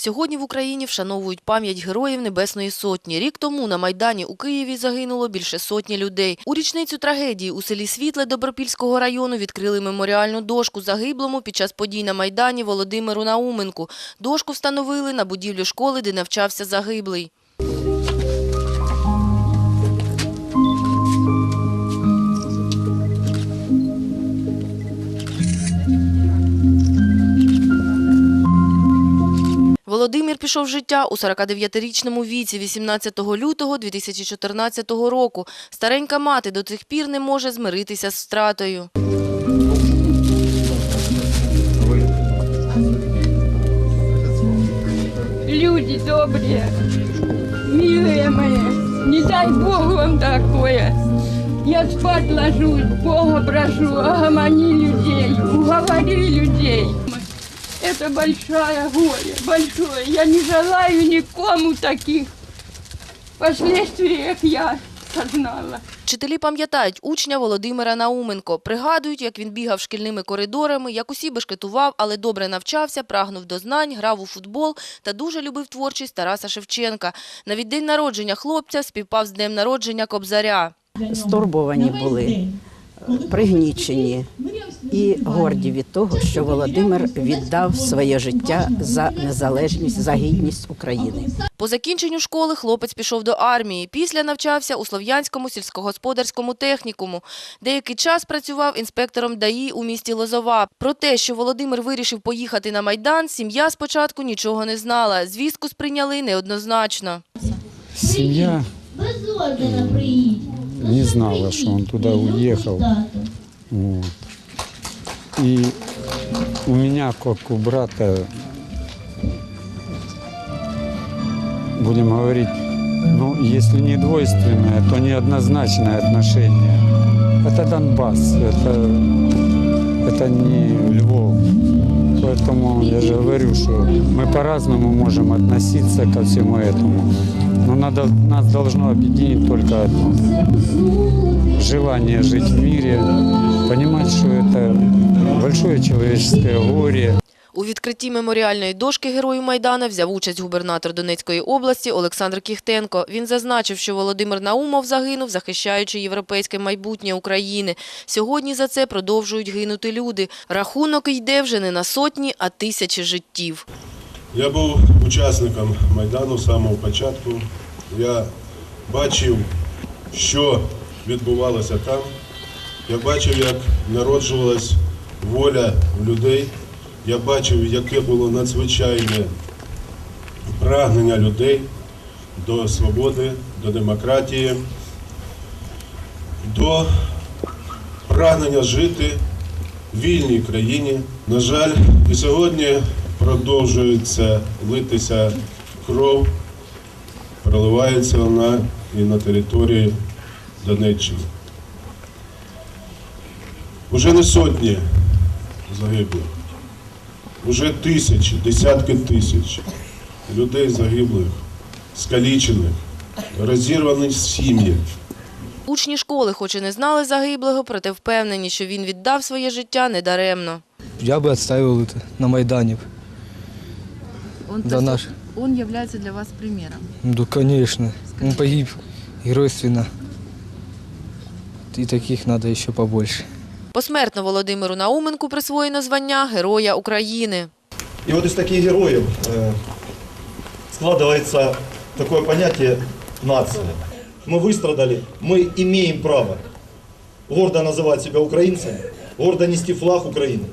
Сьогодні в Україні вшановують пам'ять героїв Небесної Сотні. Рік тому на Майдані у Києві загинуло більше сотні людей. У річницю трагедії у селі Світле Добропільського району відкрили меморіальну дошку загиблому під час подій на Майдані Володимиру Науменку. Дошку встановили на будівлю школи, де навчався загиблий. Володимир пішов з життя у 49-річному віці 18 лютого 2014 року. Старенька мати до цих пір не може змиритися з втратою. Люди добрые, милые мои, не дай Бог вам такое. Я спать ложусь, Бога прошу, огомони людей, уговори людей. Это большое горе, большое. Я не желаю никому таких последствий, как я познала. Вчителі пам'ятають учня Володимира Науменко. Пригадують, як він бігав шкільними коридорами, як усі бешкетував, але добре навчався, прагнув до знань, грав у футбол та дуже любив творчість Тараса Шевченка. Навіть день народження хлопця співпав з днем народження Кобзаря. стурбовані були, пригнічені і горді від того, що Володимир віддав своє життя за незалежність, за гідність України. По закінченню школи хлопець пішов до армії. Після навчався у Слов'янському сільськогосподарському технікуму. Деякий час працював інспектором ДАІ у місті Лозова. Про те, що Володимир вирішив поїхати на Майдан, сім'я спочатку нічого не знала. Звістку сприйняли неоднозначно. Приїдь. не знала, что он туда уехал. Вот. И у меня, как у брата, будем говорить, ну, если не двойственное, то неоднозначное отношение. Это Донбасс, это, это не Львов. Поэтому я же говорю, что мы по-разному можем относиться ко всему этому. Но надо, нас должно объединить только одно. Желание жить в мире, понимать, что это большое человеческое горе. У відкритті меморіальної дошки Герою Майдана взяв участь губернатор Донецької області Олександр Кіхтенко. Він зазначив, що Володимир Наумов загинув, захищаючи європейське майбутнє України. Сьогодні за це продовжують гинути люди. Рахунок йде вже не на сотні, а тисячі життів. Я був учасником Майдану з самого початку. Я бачив, що відбувалося там. Я бачив, як народжувалась воля людей. Я бачив, яке було надзвичайне прагнення людей до свободи, до демократії, до прагнення жити в вільній країні. На жаль, і сьогодні продовжується литися кров, проливається вона і на території Донеччини. Уже не сотні загиблих, уже тисячі, десятки тисяч людей загиблих, скалічених, розірвані сім'ї. Учні школи, хоч і не знали загиблого, проте впевнені, що він віддав своє життя недаремно. Я бы отстаивал это на Майдане. Он, Да то есть наш. он является для вас примером. Ну, конечно. Он погиб геройственно. И таких надо еще побольше. Посмертно Володимиру Науменку присвоєно звання Героя України. И вот из таких героев э, складывается такое понятие нация. Мы выстрадали, мы имеем право гордо называть себя украинцами, гордо нести флаг Украины.